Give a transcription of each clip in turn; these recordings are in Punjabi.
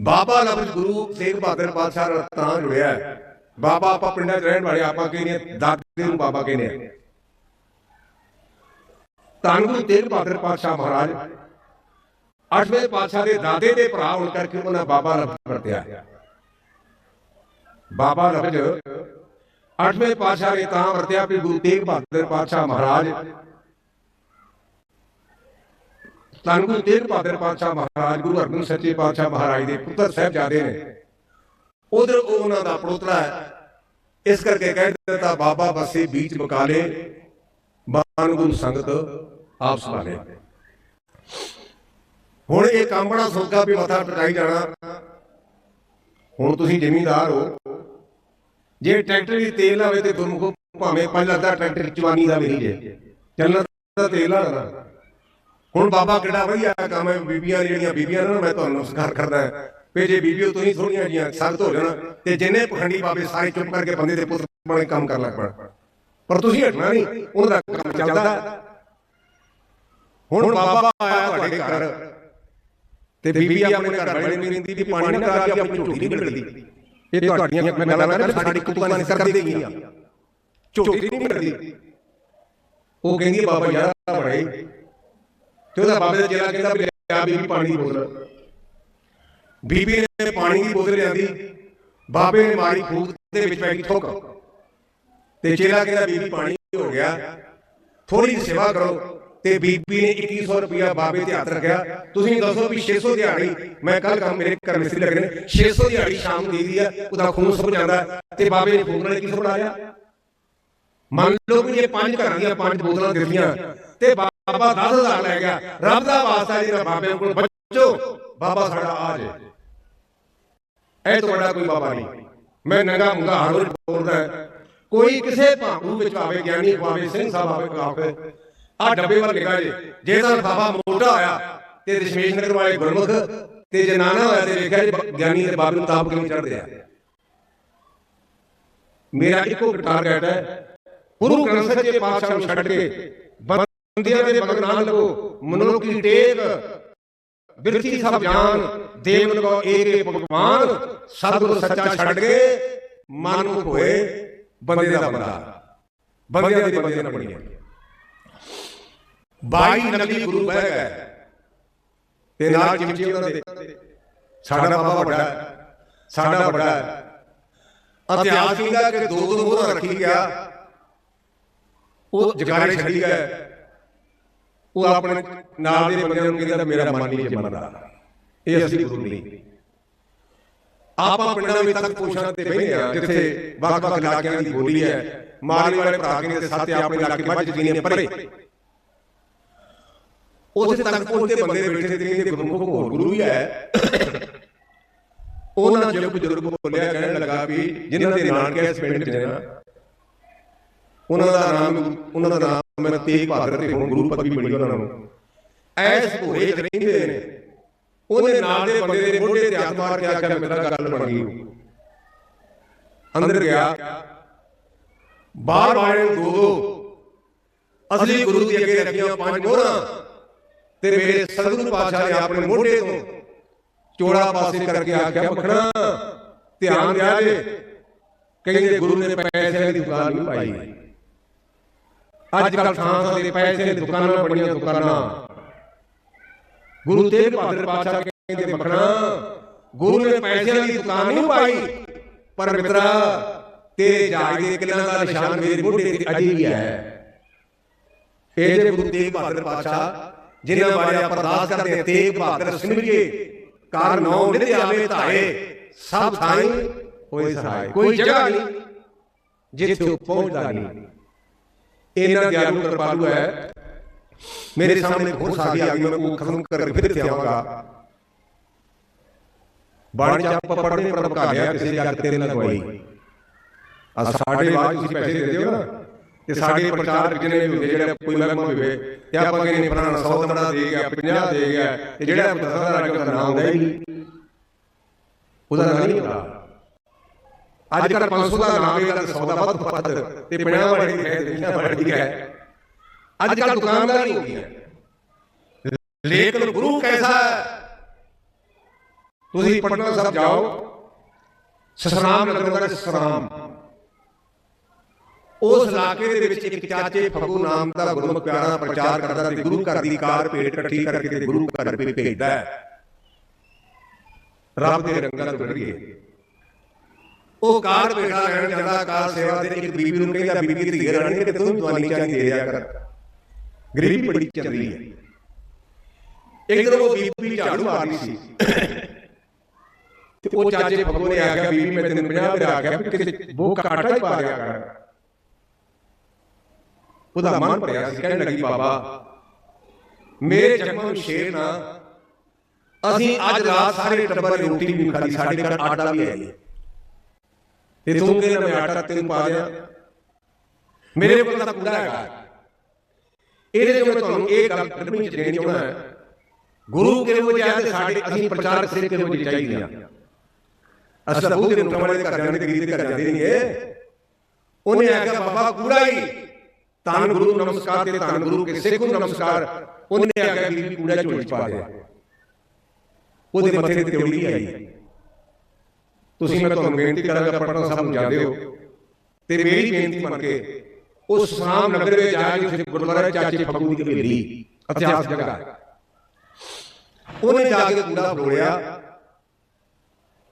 ਬਾਬਾ ਲਫ਼ਜ਼ ਗੁਰੂ ਤੇਗ ਬਹਾਦਰ ਪਾਤਸ਼ਾਹ ਨਾਲ ਤਾਂ ਜੁੜਿਆ ਬਾਬਾ ਆਪਾਂ ਪਿੰਡਾਂ 'ਚ ਰਹਿਣ ਵਾਲੇ ਆਪਾਂ ਕਹਿੰਦੇ ਦਾਦੇ ਨੂੰ ਬਾਬਾ ਕਹਿੰਦੇ ਆ ਧੰਨ ਗੁਰੂ ਤੇਗ ਬਹਾਦਰ ਪਾਤਸ਼ਾਹ ਮਹਾਰਾਜ ਅੱਠਵੇਂ ਪਾਤਸ਼ਾਹ ਦੇ ਦਾਦੇ ਦੇ ਭਰਾ ਹੋਣ ਕਰਕੇ ਉਹਨਾਂ ਬਾਬਾ ਲਫ਼ਜ਼ ਵਰਤਿਆ। ਬਾਬਾ ਲਫ਼ਜ਼ ਅੱਠਵੇਂ ਪਾਤਸ਼ਾਹ ਨੇ ਤਾਂ ਵਰਤਿਆ ਵੀ ਗੁਰੂ ਤੇਗ ਬਹਾਦਰ ਪਾਤਸ਼ਾਹ ਮਹਾਰਾਜ ਧੰਨ ਗੁਰੂ ਤੇਗ ਬਹਾਦਰ ਪਾਤਸ਼ਾਹ ਮਹਾਰਾਜ, ਗੁਰੂ ਅਰਜਨ ਸੱਚੇ ਪਾਤਸ਼ਾਹ ਮਹਾਰਾਜ ਦੇ ਪੁੱਤਰ ਸਾਹਿਬਜ਼ਾਦੇ ਨੇ। ਉਧਰ ਉਹ ਉਹਨਾਂ ਦਾ ਪੜੋਤਰਾ ਹੈ। ਇਸ ਕਰਕੇ ਕਹਿ ਦਿੱਤਾ, ਬਾਬਾ ਬਸੇ ਬੀਚ ਮਕਾਲੇ ਬਾਨ ਗੁਰੂ ਸੰਗਤ ਆਪ ਸੰਭਾਲੇ। ਹੁਣ ਇਹ ਕੰਮ ਬੜਾ ਸੌਖਾ ਵੀ ਮੱਥਾ ਟਟਾਈ ਜਾਣਾ। ਹੁਣ ਤੁਸੀਂ ਜ਼ਿਮੀਂਦਾਰ ਹੋ। ਜੇ ਟਰੈਕਟਰ ਦੀ ਤੇਲ ਲਾਵੇ ਤੇ ਗੁਰਮੁਖ ਭਾਵੇਂ 5 ਲੱਖ ਦਾ ਟਰੈਕਟਰ ਚਵਾਨੀ ਦਾ ਵੀ ਜੇ। ਚੱਲਣਾ ਤਾਂ ਤੇਲ ਲਾਣਾ। ਹੁਣ ਬਾਬਾ ਕਿੱਡਾ ਵਧੀਆ ਕੰਮ ਹੈ? ਬੀਬੀਆਂ ਜਿਹੜੀਆਂ ਬੀਬੀਆਂ ਨੇ ਮੈਂ ਤੁਹਾਨੂੰ ਨਮਸਕਾਰ ਕਰਦਾ ਹਾਂ। ਵੀ ਜੇ ਬੀਬੀਓ ਤੁਸੀਂ ਥੋੜੀਆਂ ਜੀਆਂ ਸਖਤ ਹੋ ਜਾਣਾ, ਤੇ ਜਿੰਨੇ ਪਖੰਡੀ ਬਾਬੇ ਸਾਰੇ ਚੁੱਪ ਕਰਕੇ ਬੰਦੇ ਦੇ ਪੁੱਤ ਬਣੇ ਕੰਮ ਕਰ ਲੱਗ ਪਣ। ਪਰ ਤੁਸੀਂ ਹਟਣਾ ਨਹੀਂ, ਉਹਨਾਂ ਦਾ ਕੰਮ ਚੱਲਦਾ। ਹੁਣ ਬਾਬਾ ਆਇਆ ਤੁਹਾਡੇ ਘਰ, ਤੇ ਬੀਬੀ ਆਪਣੇ ਘਰ ਵਾਲੇ ਨੂੰ ਕਹਿੰਦੀ ਵੀ ਪਾਣੀ ਨਾ ਕਰਾ ਕੇ ਆਪਣੀ ਝੋਟੀ ਨਹੀਂ ਮਿਲਦੀ ਇਹ ਤੁਹਾਡੀਆਂ ਮੈਂ ਗੱਲਾਂ ਕਰ, ਸਾਡੀ ਕੁੱਤਾਂ ਨੇ ਕਰ ਦੇ ਝੋਟੀ ਨਹੀਂ ਮਿਲਦੀ ਉਹ ਕਹਿੰਦੀ ਬਾਬਾ ਯਾਰ ਬੜੇ। ਤੇ ਉਹਦਾ ਬਾਬੇ ਦਾ ਚੇਲਾ ਕਹਿੰਦਾ ਵੀ ਲਿਆ ਬੀਬੀ ਪਾਣੀ ਦੀ ਬੋਤਲ। ਬੀਬੀ ਨੇ ਪਾਣੀ ਦੀ ਬੋਤਲ ਲਿਆਂਦੀ। ਬਾਬੇ ਨੇ ਮਾਰੀ ਫੂਕ ਦੇ ਵਿੱਚ ਪੈ ਗਈ ਠੋਕ ਤੇ ਚੇਲਾ ਕਹਿੰਦਾ, ਬੀਬੀ, ਪਾਣੀ ਹੋ ਗਿਆ। ਥੋੜੀ ਸੇਵਾ ਕਰੋ। ਤੇ ਬੀਬੀ ਨੇ 2100 ਰੁਪਇਆ ਬਾਬੇ ਤੇ ਹੱਥ ਰੱਖਿਆ। ਤੁਸੀਂ ਦੱਸੋ ਵੀ 600 ਦਿਹਾੜੀ ਮੈਂ ਕੱਲ ਕੰਮ ਮੇਰੇ ਘਰ ਮਿਸਤਰੀ ਲੱਗੇ ਨੇ। 600 ਦਿਹਾੜੀ ਸ਼ਾਮ ਨੂੰ ਦੇ ਦੀ ਆ ਉਹਦਾ ਖੂਨ ਸੁੱਕ ਜਾਂਦਾ ਤੇ ਬਾਬੇ ਨੇ ਫੂਕ ਨਾਲ ਕੀ ਬਣਾ ਲਿਆ। ਮੰਨ ਲਓ ਵੀ ਇਹ ਪੰਜ ਘਰਾਂ ਦੀਆਂ ਪੰਜ ਬੋਤਲਾਂ ਦਿੱਤੀਆਂ। ਤੇ ਬਾਬਾ 10000 ਲੈ ਗਿਆ। ਰੱਬ ਦਾ ਵਾਸਤਾ ਜਿਹੜਾ ਬਾਬੇ ਕੋਲ ਬੱਚੋ ਬਾਬਾ ਸਾਡਾ ਆ ਜੇ। ਇਹ ਤੋਂ ਕੋਈ ਬਾਬਾ ਨਹੀਂ। ਮੈਂ ਨੰਗਾ ਮੁੰਗਾ ਹਾਰੋਂ ਬੋਲਦਾ ਕੋਈ ਕਿਸੇ ਭਾਂਗੂ ਵਿੱਚ ਆਵੇ, ਗਿਆਨੀ ਆਵੇ ਸਿੰਘ ਸਾਹਿਬ ਆਵੇ ਕਾਫੇ ਆ ਡੱਬੇ ਵੱਲ ਨਿਗਾਹ ਜੇ। ਜੇ ਤਾਂ ਬਾਬਾ ਮੋਟਾ ਆਇਆ ਤੇ ਦਸ਼ਮੇਸ਼ ਨਗਰ ਵਾਲੇ ਗੁਰਮੁਖ, ਤੇ ਜੇ ਨਾਨਾ ਹੋਇਆ, ਤੇ ਵੇਖਿਆ ਜੀ ਗਿਆਨੀ ਤੇ ਬਾਬੇ ਨੂੰ ਤਾਪ ਕਿਵੇਂ ਚੜਦੇ ਆ। ਮੇਰਾ ਇੱਕੋ ਟਾਰਗੇਟ ਹੈ। ਗੁਰੂ ਗ੍ਰੰਥ ਸਾਹਿਬ ਦੇ ਪਾਤਸ਼ਾਹ ਨੂੰ ਛੱਡ ਕੇ ਬੰਦਿਆਂ ਦੇ ਮਗਰ ਨਾ ਲੱਗੋ। ਮਨੁੱਖ ਕੀ ਟੇਕ। ਬਿਰਤੀ ਸਭ ਜਾਨ ਦੇਵ ਲਗੋ ਏਕੇ ਭਗਵਾਨ। ਸਤਿਗੁਰ ਸੱਚਾ ਛੱਡ ਕੇ ਮਨ ਹੋਏ ਬੰਦੇ ਦਾ ਬੰਦਾ। ਬੰਦਿਆਂ ਦੇ ਬੰਦੇ ਨਾ ਬਣੀਏ 22 ਨਕਲੀ ਗੁਰੂ ਬਹਿ ਗਏ। ਤੇ ਨਾਲ ਚਿਮਚੀ ਉਹਨਾਂ ਦੇ। ਸਾਡਾ ਬਾਬਾ ਵੱਡਾ ਸਾਡਾ ਵੱਡਾ ਹੈ। ਇਤਿਹਾਸ ਕਹਿੰਦਾ ਕਿ ਦੋ ਦੋ ਮੋਹਰਾਂ ਰੱਖੀ ਗਿਆ। ਉਹ ਜਗਾਰੇ ਛੱਡੀ ਗਏ। ਉਹ ਆਪਣੇ ਨਾਲ ਦੇ ਬੰਦਿਆਂ ਨੂੰ ਕਹਿੰਦਾ, ਮੇਰਾ ਮਨ ਨਹੀਂ ਮੰਨਦਾ। ਇਹ ਅਸੀਂ ਗੁਰੂ ਨਹੀਂ। ਆਪਾਂ ਪਿੰਡਾਂ ਵਿੱਚ ਤੱਕ ਪੁੱਛਾਂ ਤੇ ਬਹਿੰਦੇ ਆ, ਜਿੱਥੇ ਵੱਖ-ਵੱਖ ਇਲਾਕਿਆਂ ਦੀ ਬੋਲੀ ਹੈ। ਮਾਲੀ ਵਾਲੇ ਭਰਾ ਕਹਿੰਦੇ ਸੱਤ ਆਪਣੇ ਇਲਾਕੇ ਮੱਝ ਜੀ ਪਰੇ। ਉੱਥੇ ਤੱਕ ਪਹੁੰਚਦੇ ਬੰਦੇ ਬੈਠੇ ਤੇ ਕਹਿੰਦੇ, ਗੁਰਮੁਖ ਹੋਰ ਗੁਰੂ ਹੀ ਹੈ। ਉਹਨਾਂ ਜੋ ਬਜ਼ੁਰਗ ਬੋਲਿਆ, ਕਹਿਣ ਲੱਗਾ ਵੀ ਜਿਨ੍ਹਾਂ ਦੇ ਨਾਨਕੇ ਇਸ ਪਿੰਡ 'ਚ ਨੇ, ਉਹਨਾਂ ਦਾ ਨਾਮ, ਉਹਨਾਂ ਦਾ ਨਾਮ ਮੇਰਾ ਤੇਗ ਬਹਾਦਰ ਤੇ ਹੁਣ ਗੁਰੂ ਪਦਵੀ ਬਣੀ ਉਹਨਾਂ ਨੂੰ। ਐਸ ਭੋਰੇ 'ਚ ਰਹਿੰਦੇ ਨੇ। ਉਹਦੇ ਨਾਲ ਦੇ ਬੰਦੇ ਦੇ ਮੋਢੇ ਤੇ ਹੱਥ ਮਾਰ ਕੇ ਆਖਿਆ ਮੇਰਾ ਗੱਲ ਬਣ ਗਈ ਅੰਦਰ ਗਿਆ। ਬਾਹਰ ਵਾਲੇ ਨੂੰ ਦੋ ਅਸਲੀ ਗੁਰੂ ਦੀ ਅੱਗੇ ਰੱਖੀਆਂ ਪੰਜ ਮੋਹਰਾਂ ਤੇ ਮੇਰੇ ਸਤਿਗੁਰੂ ਪਾਤਸ਼ਾਹ ਨੇ ਆਪਣੇ ਮੋਢੇ ਤੋਂ ਚੋੜਾ ਪਾਸੇ ਕਰਕੇ ਆਖਿਆ, ਮਖਣਾ, ਧਿਆਨ ਦਿਆ ਜੇ। ਕਹਿੰਦੇ, ਗੁਰੂ ਨੇ ਪੈਸੇ ਦੀ ਦੁਕਾਨ ਨਹੀਂ ਪਾਈ। ਅੱਜ ਕੱਲ ਥਾਂ ਥਾਂ ਪੈਸੇ ਦੁਕਾਨਾਂ ਬੜੀਆਂ ਦੁਕਾਨਾਂ। ਗੁਰੂ ਤੇਗ ਬਹਾਦਰ ਪਾਤਸ਼ਾਹ ਕਹਿੰਦੇ ਮਖਣਾ, ਗੁਰੂ ਨੇ ਪੈਸਿਆਂ ਦੀ ਦੁਕਾਨ ਨਹੀਂ ਪਾਈ। ਪਰ ਮਿੱਤਰਾ, ਤੇਰੇ ਜਾਗ ਦੇ ਕਿਲਾਂ ਦਾ ਨਿਸ਼ਾਨ ਮੇਰੇ ਮੋਢੇ ਤੇ ਅਜੇ ਵੀ ਹੈ। ਇਹ ਜੇ ਗੁਰੂ ਤੇਗ ਬਹਾਦਰ ਪਾਤਸ਼ਾਹ, ਜਿਨ੍ਹਾਂ ਬਾਰੇ ਆਪਾਂ ਅਰਦਾਸ ਕਰਦੇ ਹਾਂ, ਤੇਗ ਬਹਾਦਰ ਸਿਮਰਿਏ ਕਾਰ ਨੌ ਨਿਤ ਆਵੇ ਧਾਏ, ਸਭ ਥਾਈ ਹੋਏ ਸਹਾਈ ਕੋਈ ਜਗ੍ਹਾ ਨਹੀਂ ਜਿੱਥੇ ਪਹੁੰਚਦਾ ਨਹੀਂ। ਇਹਨਾਂ ਦਿਆਲੂ ਕਿਰਪਾਲੂ ਹੈ ਮੇਰੇ ਸਾਹਮਣੇ ਬਹੁਤ ਸਾਰੀ ਆ ਗਈ ਮੈਂ ਉਹ ਖਤਮ ਕਰਕੇ ਫਿਰ ਇੱਥੇ ਆਵਾਂਗਾ। ਬਾਣੀ ਚ ਆਪਾਂ ਪੜ੍ਹਨੇ ਪਰ ਭਕਾ ਲਿਆ, ਕਿਸੇ ਜੱਗ ਤੇਰੇ ਨਾਲ ਸਾਡੇ ਬਾਅਦ ਤੁਸੀਂ ਪੈਸੇ ਦੇ ਦਿਓ ਨਾ। ਤੇ ਸਾਡੇ ਪ੍ਰਚਾਰ ਜਿੰਨੇ ਵੀ ਹੁੰਦੇ, ਜਿਹੜੇ ਕੋਈ ਮਹਿਕਮਾ ਹੋਵੇ, ਤੇ ਆਪਾਂ ਕਹਿੰਦੇ ਫਲਾਣਾ 100 ਦਮੜਾ ਦੇ ਗਿਆ 50 ਦੇ ਗਿਆ, ਤੇ ਜਿਹੜਾ ਦਸਦਾ ਰਾਜ ਦਾ ਨਾਮ ਹੁੰਦਾ ਹੀ ਉਹਦਾ ਨਾਮ ਨਹੀਂ ਹੁੰਦਾ ਅੱਜ ਕੱਲ 500 ਦਾ ਨਾਮ ਹੈ 100 ਦਾ ਵੱਧ ਵੱਧ ਤੇ 50 ਵਾਲੀ ਹੈ ਤੇ 20 ਵਾਲੀ ਹੈ ਅੱਜ ਕੱਲ ਦੁਕਾਨਦਾਰੀ ਹੋ ਗਈ ਹੈ ਲੇਕਿਨ ਗੁਰੂ ਕੈਸਾ ਤੁਸੀਂ ਪਟਨਾ ਸਾਹਿਬ ਜਾਓ ਸਸਰਾਮ ਨਗਰ ਦਾ ਸਸਰਾਮ ਉਸ ਇਲਾਕੇ ਦੇ ਵਿੱਚ ਇੱਕ ਚਾਚੇ ਫੱਗੂ ਨਾਮ ਦਾ ਗੁਰਮੁਖ ਪਿਆਰਾ ਪ੍ਰਚਾਰ ਕਰਦਾ ਤੇ ਗੁਰੂ ਘਰ ਦੀ ਕਾਰ ਭੇਟ ਇਕੱਠੀ ਕਰਕੇ ਤੇ ਗੁਰੂ ਘਰ ਭੇਜਦਾ ਹੈ ਰੱਬ ਦੇ ਰੰਗਾਂ ਨਾਲ ਗੁਜ਼ਰੀਏ ਉਹ ਕਾਰ ਭੇਟਾ ਲੈਣ ਜਾਂਦਾ, ਕਾਰ ਸੇਵਾ ਦੇ ਇੱਕ ਬੀਬੀ ਨੂੰ ਕਹਿੰਦਾ, ਬੀਬੀ ਦੀ ਰਾਣੀ ਕਿ ਤੂੰ ਦਵਾਨੀ ਚਾਹੀ ਦੇ ਦਿਆ ਕਰ। ਗਰੀਬੀ ਬੜੀ ਚੱਲ ਰਹੀ ਹੈ। ਇੱਕ ਦਿਨ ਉਹ ਬੀਬੀ ਝਾੜੂ ਮਾਰਨੀ ਸੀ। ਤੇ ਉਹ ਚਾਚੇ ਫੱਗੂ ਨੇ ਆਖਿਆ ਬੀਬੀ ਮੈਂ ਤੈਨੂੰ 50 ਰੁਪਏ ਆਖਿਆ ਵੀ ਕਿਸੇ ਉਹ ਕਾਟਾ ਹੀ ਪਾ ਦਿਆ ਕਰ। ਉਹਦਾ ਮਨ ਭਰਿਆ ਸੀ, ਕਹਿਣ ਲੱਗੀ, ਬਾਬਾ, ਮੇਰੇ ਜਗਮਨ ਸ਼ੇਰ ਨਾ। ਅਸੀਂ ਅੱਜ ਰਾਤ ਸਾਰੇ ਟੱਬਰ ਰੋਟੀ ਵੀ ਨਹੀਂ ਸਾਡੇ ਘਰ ਆਟਾ ਵੀ ਹੈ ਨਹੀਂ ਤੇ ਤੂੰ ਕਹਿੰਦਾ ਮੈਂ ਆਟਾ ਤੈਨੂੰ ਪਾ ਦਿਆਂ ਮੇਰੇ ਕੋਲ ਤਾਂ ਕੂੜਾ ਹੈਗਾ। ਇਹਦੇ ਜੋ ਮੈਂ ਤੁਹਾਨੂੰ ਇਹ ਗੱਲ ਕੱਢਣੀ ਦੇਣੀ ਚਾਹੁੰਦਾ ਗੁਰੂ ਕਿਹੋ ਜਿਹਾ ਤੇ ਸਾਡੇ ਅਸੀਂ ਪ੍ਰਚਾਰ ਸਿਰ ਕਿਹੋ ਜਿਹੇ ਚਾਹੀਦੇ ਆ? ਅਸਲ ਬੂਹ ਦੇ ਨੁਕਰਾਂ ਦੇ ਘਰ ਜਾਂਦੇ ਤੇ ਗਰੀਬ ਦੇ ਘਰ ਜਾਂਦੇ ਨਹੀਂ ਇਹ ਉਹਨੇ ਆਖਿਆ, ਬਾਬਾ, ਕੂੜਾ ਹੀ। ਧੰਨ ਗੁਰੂ ਨੂੰ ਨਮਸਕਾਰ ਤੇ ਧੰਨ ਗੁਰੂ ਕੇ ਸਿੱਖ ਨੂੰ ਨਮਸਕਾਰ। ਉਹਨੇ ਆਖਿਆ ਬੀਬੀ ਕੂੜਾ ਝੋਲੀ ਚ ਪਾ ਦੇ ਉਹਦੇ ਮੱਥੇ ਤੇ ਤਿਉੜੀ ਆਈ। ਤੁਸੀਂ ਮੈਂ ਤੁਹਾਨੂੰ ਬੇਨਤੀ ਕਰਾਂਗਾ ਪਟਨਾ ਸਾਹਿਬ ਨੂੰ ਜਾਂਦੇ ਹੋ। ਤੇ ਮੇਰੀ ਬੇਨਤੀ ਮੰਨ ਕੇ ਉਸ ਸਾਮ ਨਗਰ ਵਿੱਚ ਜਾ ਕੇ ਉੱਥੇ ਗੁਰਦੁਆਰਾ ਚਾਚੇ ਫੱਗੂ ਦੀ ਹਵੇਲੀ ਇਤਿਹਾਸ ਜਗ੍ਹਾ। ਉਹਨੇ ਜਾ ਕੇ ਕੂੜਾ ਫਰੋੜਿਆ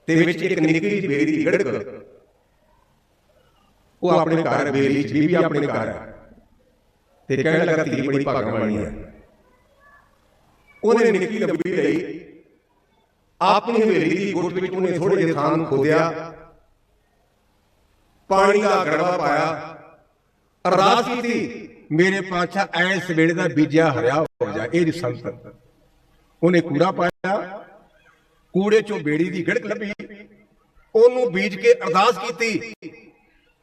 ਤੇ ਵਿੱਚ ਇੱਕ ਨਿੱਕੀ ਬੇੜੀ ਦੀ ਗੜਕ ਉਹ ਆਪਣੇ ਘਰ ਬੇੜੀ ਚ ਬੀਬੀ ਆਪਣੇ ਘਰ ਹੈ। ਤੇ ਕਹਿਣ ਲੱਗਾ ਧੀ ਬੜੀ ਭਾਗਾਂ ਵਾਲੀ ਹੈ। ਉਹਨੇ ਨਿੱਕੀ ਲੰਬੀ ਲਈ ਆਪਣੀ ਹਵੇਲੀ ਦੀ ਗੁੱਟ ਵਿੱਚ ਉਹਨੇ ਥੋੜੇ ਜਿਹੇ ਥਾਂ ਨੂੰ ਖੋਦਿਆ। ਪਾਣੀ ਦਾ ਗੜਵਾ ਪਾਇਆ। ਅਰਦਾਸ ਕੀਤੀ, ਮੇਰੇ ਪਾਤਸ਼ਾਹ ਐਸ ਵੇਲੇ ਦਾ ਬੀਜਿਆ ਹਰਿਆ ਹੋ ਜਾ, ਇਹ ਜੀ ਸੰਤ ਉਹਨੇ ਕੂੜਾ ਪਾਇਆ। ਕੂੜੇ ਚੋਂ ਬੇੜੀ ਦੀ ਗੜਕ ਲੱਭੀ। ਉਹਨੂੰ ਬੀਜ ਕੇ ਅਰਦਾਸ ਕੀਤੀ,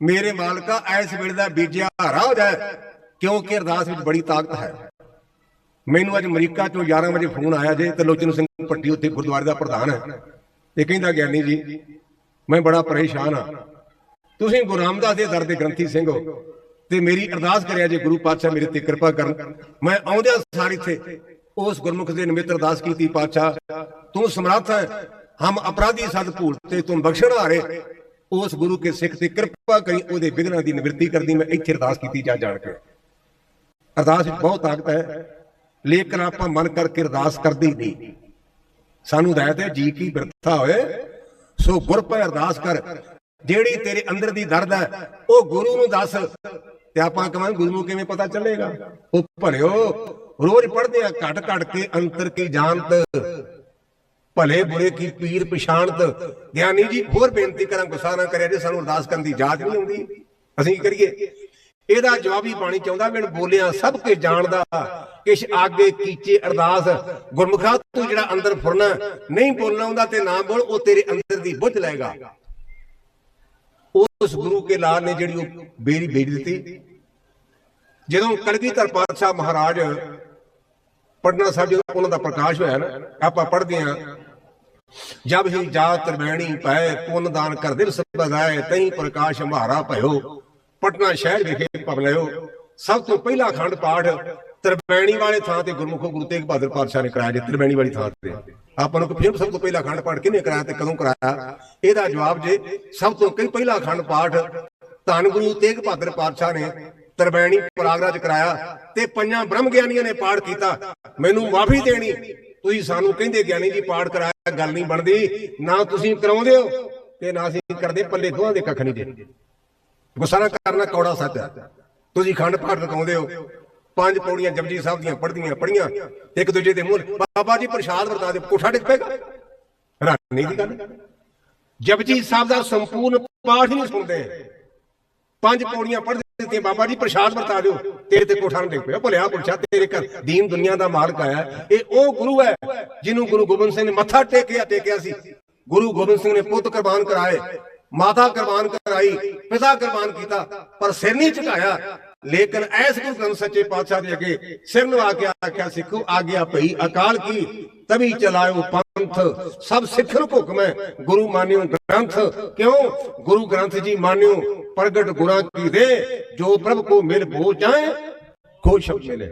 ਮੇਰੇ ਮਾਲਕਾ ਐਸ ਵੇਲੇ ਦਾ ਬੀਜਿਆ ਹਰਾ ਹੋ ਜਾਏ ਕਿਉਂਕਿ ਅਰਦਾਸ ਵਿੱਚ ਬੜੀ ਤਾਕਤ ਹੈ। ਮੈਨੂੰ ਅੱਜ ਅਮਰੀਕਾ ਚੋਂ 11 ਵਜੇ ਫੋਨ ਆਇਆ ਜੇ ਤੇ ਲੋਚਨ ਸਿੰਘ ਪੱਟੀ ਉੱਥੇ ਗੁਰਦੁਆਰੇ ਦਾ ਪ੍ਰਧਾਨ ਹੈ। ਇਹ ਕਹਿੰਦਾ, ਗਿਆਨੀ ਜੀ, ਮੈਂ ਬੜਾ ਪਰੇਸ਼ਾਨ ਹਾਂ। ਤੁਸੀਂ ਗੁਰੂ ਰਾਮਦਾਸ ਦੇ ਦਰ ਦੇ ਗ੍ਰੰਥੀ ਸਿੰਘ ਹੋ ਤੇ ਮੇਰੀ ਅਰਦਾਸ ਕਰਿਆ ਜੇ ਗੁਰੂ ਪਾਤਸ਼ਾਹ ਮੇਰੇ ਤੇ ਕਿਰਪਾ ਕਰਨ। ਮੈਂ ਆਉਂਦਿਆਂ ਸਾਰ ਇੱਥੇ ਉਸ ਗੁਰਮੁਖ ਦੇ ਨਿਮਿਤ ਅਰਦਾਸ ਕੀਤੀ, ਪਾਤਸ਼ਾਹ, ਤੂੰ ਸਮਰੱਥ ਹੈ। ਹਮ ਅਪਰਾਧੀ ਸਦ ਭੂਲ ਤੇ ਤੂੰ ਬਖਸ਼ਣ ਹਾਰੇ। ਉਸ ਗੁਰੂ ਕੇ ਸਿੱਖ ਤੇ ਕਿਰਪਾ ਕਰੀ, ਉਹਦੇ ਵਿਗਨਾਂ ਦੀ ਨਿਵਰਤੀ ਕਰਦੀ। ਮੈਂ ਇੱਥੇ ਅਰਦਾਸ ਕੀਤੀ ਜਾ ਜਾਣ ਕੇ। ਅਰਦਾਸ ਵਿੱਚ ਬਹੁਤ ਤਾਕਤ ਹੈ। ਲੇਕਿਨ ਆਪਾਂ ਮਨ ਕਰਕੇ ਅਰਦਾਸ ਕਰਦੇ ਨਹੀਂ। ਸਾਨੂੰ ਹਦਾਇਤ ਹੈ ਜੀ ਕੀ ਬਿਰਥਾ ਹੋਏ। ਸੋ ਗੁਰ ਪੈ ਅਰਦਾਸ ਕਰ। ਜਿਹੜੀ ਤੇਰੇ ਅੰਦਰ ਦੀ ਦਰਦ ਹੈ, ਉਹ ਗੁਰੂ ਨੂੰ ਦੱਸ। ਤੇ ਆਪਾਂ ਕਹਾਂ ਗੁਰੂ ਨੂੰ ਕਿਵੇਂ ਪਤਾ ਚੱਲੇਗਾ? ਉਹ ਭਲਿਓ, ਰੋਜ਼ ਪੜਦੇ ਆ, ਘਟ ਘਟ ਕੇ ਅੰਤਰ ਕੀ ਜਾਣਤ। ਭਲੇ ਬੁਰੇ ਕੀ ਪੀਰ ਪਛਾਣਤ। ਗਿਆਨੀ ਜੀ, ਹੋਰ ਬੇਨਤੀ ਕਰਾਂ, ਗੁੱਸਾ ਨਾ ਕਰਿਆ ਜੇ ਸਾਨੂੰ ਅਰਦਾਸ ਕਰਨ ਦੀ ਜਾਚ ਨਹੀਂ ਹੁੰਦੀ ਅਸੀਂ ਕਰੀਏ? ਇਹਦਾ ਜਵਾਬ ਹੀ ਪਾਣੀ ਚਾਹੁੰਦਾ ਮੈਨੂੰ ਬੋਲਿਆ, ਸਭ ਕੁਝ ਜਾਣਦਾ, ਕਿਛ ਆਗੇ ਕੀਚੇ ਅਰਦਾਸ। ਗੁਰਮੁਖਾ, ਤੂੰ ਜਿਹੜਾ ਅੰਦਰ ਫੁਰਨਾ, ਨਹੀਂ ਬੋਲਣਾ ਹੁੰਦਾ ਤੇ ਨਾ ਬੋਲ, ਉਹ ਤੇਰੇ ਅੰਦਰ ਦੀ ਬੁੱਝ ਲਏਗਾ। ਉਸ ਗੁਰੂ ਕੇ ਲਾਲ ਨੇ ਜਿਹੜੀ ਉਹ ਬੇਰੀ ਵੇਚ ਦਿੱਤੀ। ਜਦੋਂ ਕਲਗੀਧਰ ਪਾਤਸ਼ਾਹ ਮਹਾਰਾਜ ਪਟਨਾ ਸਾਹਿਬ ਜਦੋਂ ਉਹਨਾਂ ਦਾ ਪ੍ਰਕਾਸ਼ ਹੋਇਆ ਨਾ, ਆਪਾਂ ਪੜ੍ਹਦੇ ਹਾਂ, ਜਬ ਹੀ ਜਾ ਤਰਵੈਣੀ ਪੈ ਪੁੰਨ ਦਾਨ ਕਰ ਦਿਲ ਸਬਦਾਏ ਤਹੀਂ ਪ੍ਰਕਾਸ਼ ਹਮਾਰਾ ਭਇਓ। ਪਟਨਾ ਸ਼ਹਿਰ ਵਿਖੇ ਪਵਲਿਓ ਸਭ ਤੋਂ ਪਹਿਲਾ ਖੰਡ ਪਾਠ ਤਰਵੈਣੀ ਵਾਲੇ ਥਾਂ ਤੇ ਗੁਰਮੁਖੋ ਗੁਰੂ ਤੇਗ ਬਹਾਦਰ ਪਾਤਸ਼ਾਹ ਨੇ ਕਰਾਇਆ, ਜੇ ਤਰਵੈਣੀ ਵਾਲੀ ਥਾਂ ਤੇ। ਆਪਾਂ ਨੂੰ ਪੁੱਛਿਆ ਸਭ ਤੋਂ ਪਹਿਲਾ ਖੰਡ ਪਾਠ ਕਿਹਨੇ ਕਰਾਇਆ ਤੇ ਕਦੋਂ ਕਰਾਇਆ? ਇਹਦਾ ਜਵਾਬ ਜੇ ਸਭ ਤੋਂ ਕਈ ਪਹਿਲਾ ਖੰਡ ਪਾਠ ਧੰਨ ਗੁਰੂ ਤੇਗ ਬਹਾਦਰ ਪਾਤਸ਼ਾਹ ਨੇ ਤਰਵੈਣੀ ਪ੍ਰਾਗਰਾਜ ਕਰਾਇਆ ਤੇ ਪੰਜਾਂ ਬ੍ਰਹਮ ਗਿਆਨੀਆਂ ਨੇ ਪਾਠ ਕੀਤਾ। ਮੈਨੂੰ ਮਾਫੀ ਦੇਣੀ। ਤੁਸੀਂ ਸਾਨੂੰ ਕਹਿੰਦੇ ਗਿਆਨੀ ਜੀ ਪਾਠ ਕਰਾਇਆ, ਗੱਲ ਨਹੀਂ ਬਣਦੀ। ਨਾ ਤੁਸੀਂ ਕਰਾਉਂਦੇ ਹੋ ਤੇ ਨਾ ਅਸੀਂ ਕਰਦੇ ਪੱਲੇ ਦੋਹਾਂ ਦੇ ਕੱਖ ਨਹੀਂ ਦੇ ਗੁੱਸਾ ਕਰਨਾ ਕੌੜਾ ਸੱਚ ਹੈ। ਤੁਸੀਂ ਖੰਡ ਪਾਠ ਰਕਾਉਂਦੇ ਹੋ, ਪੰਜ ਪੌੜੀਆਂ ਜਪਜੀ ਸਾਹਿਬ ਦੀਆਂ ਪੜ੍ਹਦੀਆਂ ਪੜੀਆਂ ਇੱਕ ਦੂਜੇ ਦੇ ਮੂੰਹ ਬਾਬਾ ਜੀ ਪ੍ਰਸ਼ਾਦ ਵਰਤਾ ਦੇ ਕੋਠਾ ਡਿੱਗ ਪਏਗਾ। ਹੈਰਾਨੀ ਦੀ ਗੱਲ ਜਪਜੀ ਸਾਹਿਬ ਦਾ ਸੰਪੂਰਨ ਪਾਠ ਨਹੀਂ ਸੁਣਦੇ। ਪੰਜ ਪੌੜੀਆਂ ਪੜ੍ਹ ਦਿੱਤੀਆਂ, ਬਾਬਾ ਜੀ ਪ੍ਰਸ਼ਾਦ ਵਰਤਾ ਦਿਓ। ਤੇਰੇ ਤੇ ਕੋਠਾ ਨੂੰ ਡਿੱਗ ਪਿਆ। ਭੁਲਿਆ ਪੁਰਸ਼ਾ, ਤੇਰੇ ਘਰ ਦੀਨ ਦੁਨੀਆ ਦਾ ਮਾਲਕ ਆਇਆ। ਇਹ ਉਹ ਗੁਰੂ ਹੈ ਜਿਹਨੂੰ ਗੁਰੂ ਗੋਬਿੰਦ ਸਿੰਘ ਨੇ ਮੱਥਾ ਟੇਕਿਆ ਟੇਕਿਆ ਸੀ। ਗੁਰੂ ਗੋਬਿੰਦ ਸਿੰਘ ਨੇ ਪੁੱਤ ਕੁਰਬਾਨ ਕਰਾਏ। ਮਾਤਾ ਕੁਰਬਾਨ ਕਰਾਈ, ਪਿਤਾ ਕੁਰਬਾਨ ਕੀਤਾ, ਪਰ ਸਿਰ ਨਹੀਂ ਝੁਕਾਇਆ। ਲੇਕਿਨ ਐਸ ਗੁਰੂ ਗ੍ਰੰਥ ਸੱਚੇ ਪਾਤਸ਼ਾਹ ਦੇ ਅੱਗੇ ਸਿਰ ਨੂੰ ਆ ਕੇ ਆਖਿਆ, ਸਿੱਖੋ ਆ ਭਈ, ਅਕਾਲ ਕੀ? ਤਵੀ ਚਲਾਇਓ ਪੰਥ, ਸਭ ਸਿੱਖਨ ਹੁਕਮ ਹੈ ਗੁਰੂ ਮਾਨਿਓ ਗ੍ਰੰਥ, ਕਿਉਂ? ਗੁਰੂ ਗ੍ਰੰਥ ਜੀ ਮਾਨਿਓ, ਪ੍ਰਗਟ ਗੁਰਾਂ ਕੀ ਦੇ, ਜੋ ਪ੍ਰਭ ਕੋ ਮਿਲ ਬੋ ਜਾਏ ਕੋ ਸ਼ਬਦ ਮਿਲੇ।